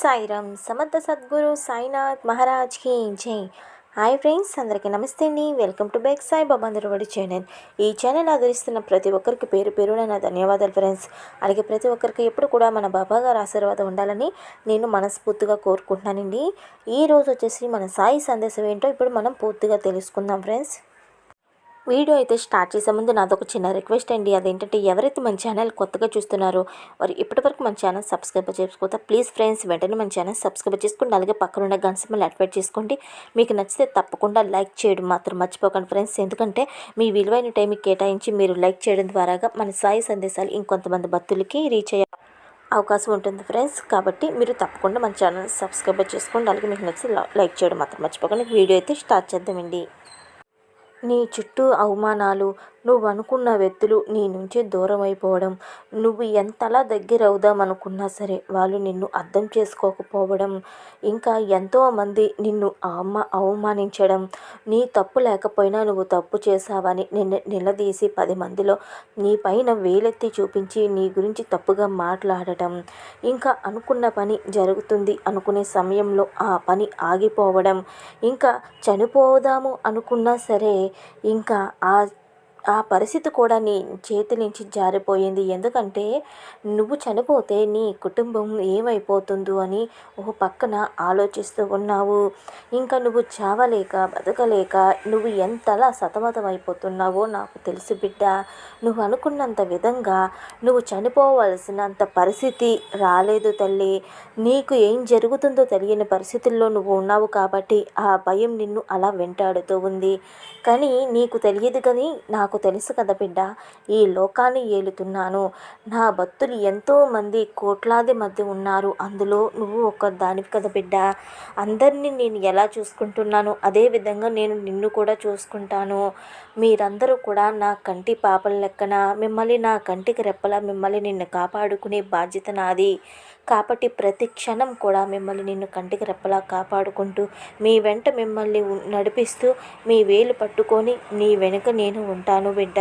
సాయిరామ్. సమర్థ సద్గురు సాయినాథ్ మహారాజ్కి జై. హాయ్ ఫ్రెండ్స్ అందరికీ నమస్తే అండి. వెల్కమ్ టు బెక్ సాయి బాబాందరవాడి ఛానల్. ఈ ఛానల్ ఆదరిస్తున్న ప్రతి ఒక్కరికి పేరు పేరున నా ధన్యవాదాలు ఫ్రెండ్స్. అలాగే ప్రతి ఒక్కరికి ఎప్పుడు కూడా మన బాబా గారు ఆశీర్వాదం ఉండాలని నేను మనస్ఫూర్తిగా కోరుకుంటున్నానండి. ఈ రోజు వచ్చేసి మన సాయి సందేశం ఏంటో ఇప్పుడు మనం పూర్తిగా తెలుసుకుందాం ఫ్రెండ్స్. వీడియో అయితే స్టార్ట్ చేసే ముందు నాదొక చిన్న రిక్వెస్ట్ అండి. అదేంటంటే ఎవరైతే మన ఛానల్ కొత్తగా చూస్తున్నారో వారు ఇప్పటివరకు మన ఛానల్ సబ్స్క్రైబ్ చేసుకోవద్దా ప్లీజ్ ఫ్రెండ్స్ వెంటనే మన ఛానల్ సబ్స్క్రైబ్ చేసుకోండి అలాగే పక్కన ఉన్న గంట సింబల్ యాక్టివేట్ చేసుకోండి. మీకు నచ్చితే తప్పకుండా లైక్ చేయడం మాత్రం మర్చిపోకండి ఫ్రెండ్స్. ఎందుకంటే మీ విలువైన టైం కేటాయించి మీరు లైక్ చేయడం ద్వారాగా మన సాయి సందేశాలు ఇంకొంతమంది భక్తులకి రీచ్ అయ్యే అవకాశం ఉంటుంది ఫ్రెండ్స్. కాబట్టి మీరు తప్పకుండా మన ఛానల్ సబ్స్క్రైబ్ చేసుకోండి. అలాగే మీకు నచ్చితే లైక్ చేయడం మాత్రం మర్చిపోకండి. వీడియో అయితే స్టార్ట్ చేద్దామండి. నీ చుట్టూ అవమానాలు నువ్వు అనుకున్న వ్యక్తులు నీ నుంచి దూరం అయిపోవడం నువ్వు ఎంతలా దగ్గర అవుదాం అనుకున్నా సరే వాళ్ళు నిన్ను అర్థం చేసుకోకపోవడం ఇంకా ఎంతోమంది నిన్ను అమ్మ అవమానించడం నీ తప్పు లేకపోయినా నువ్వు తప్పు చేశావని నిన్ను నిలదీసి పది మందిలో నీ పైన వేలెత్తి చూపించి నీ గురించి తప్పుగా మాట్లాడటం ఇంకా అనుకున్న పని జరుగుతుంది అనుకునే సమయంలో ఆ పని ఆగిపోవడం ఇంకా చనిపోదాము అనుకున్నా సరే ఇంకా ఆ ఆ పరిస్థితి కూడా నీ చేతి నుంచి జారిపోయింది. ఎందుకంటే నువ్వు చనిపోతే నీ కుటుంబం ఏమైపోతుందో అని ఒక పక్కన ఆలోచిస్తూ ఉన్నావు. ఇంకా నువ్వు చావలేక బతకలేక నువ్వు ఎంతలా సతమతం అయిపోతున్నావో నాకు తెలుసు బిడ్డ. నువ్వు అనుకున్నంత విధంగా నువ్వు చనిపోవలసినంత పరిస్థితి రాలేదు తల్లి. నీకు ఏం జరుగుతుందో తెలియని పరిస్థితుల్లో నువ్వు ఉన్నావు కాబట్టి ఆ భయం నిన్ను అలా వెంటాడుతూ ఉంది. కానీ నీకు తెలియదు కానీ నాకు నాకు తెలుసు కదా బిడ్డ ఈ లోకాన్ని ఏలుతున్నాను. నా భక్తులు ఎంతోమంది కోట్లాది మధ్య ఉన్నారు. అందులో నువ్వు ఒక దానివి కదా బిడ్డ. అందరినీ నేను ఎలా చూసుకుంటున్నానో అదే విధంగా నేను నిన్ను కూడా చూసుకుంటాను. మీరందరూ కూడా నా కంటి పాపల లెక్కన మిమ్మల్ని నా కంటికి రెప్పలా మిమ్మల్ని నిన్ను కాపాడుకునే బాధ్యత నాది. కాబట్టి ప్రతి క్షణం కూడా మిమ్మల్ని నిన్ను కంటికి రెప్పలా కాపాడుకుంటూ మీ వెంట మిమ్మల్ని నడిపిస్తూ మీ వేలు పట్టుకొని నీ వెనుక నేను ఉంటాను. బిడ్డ.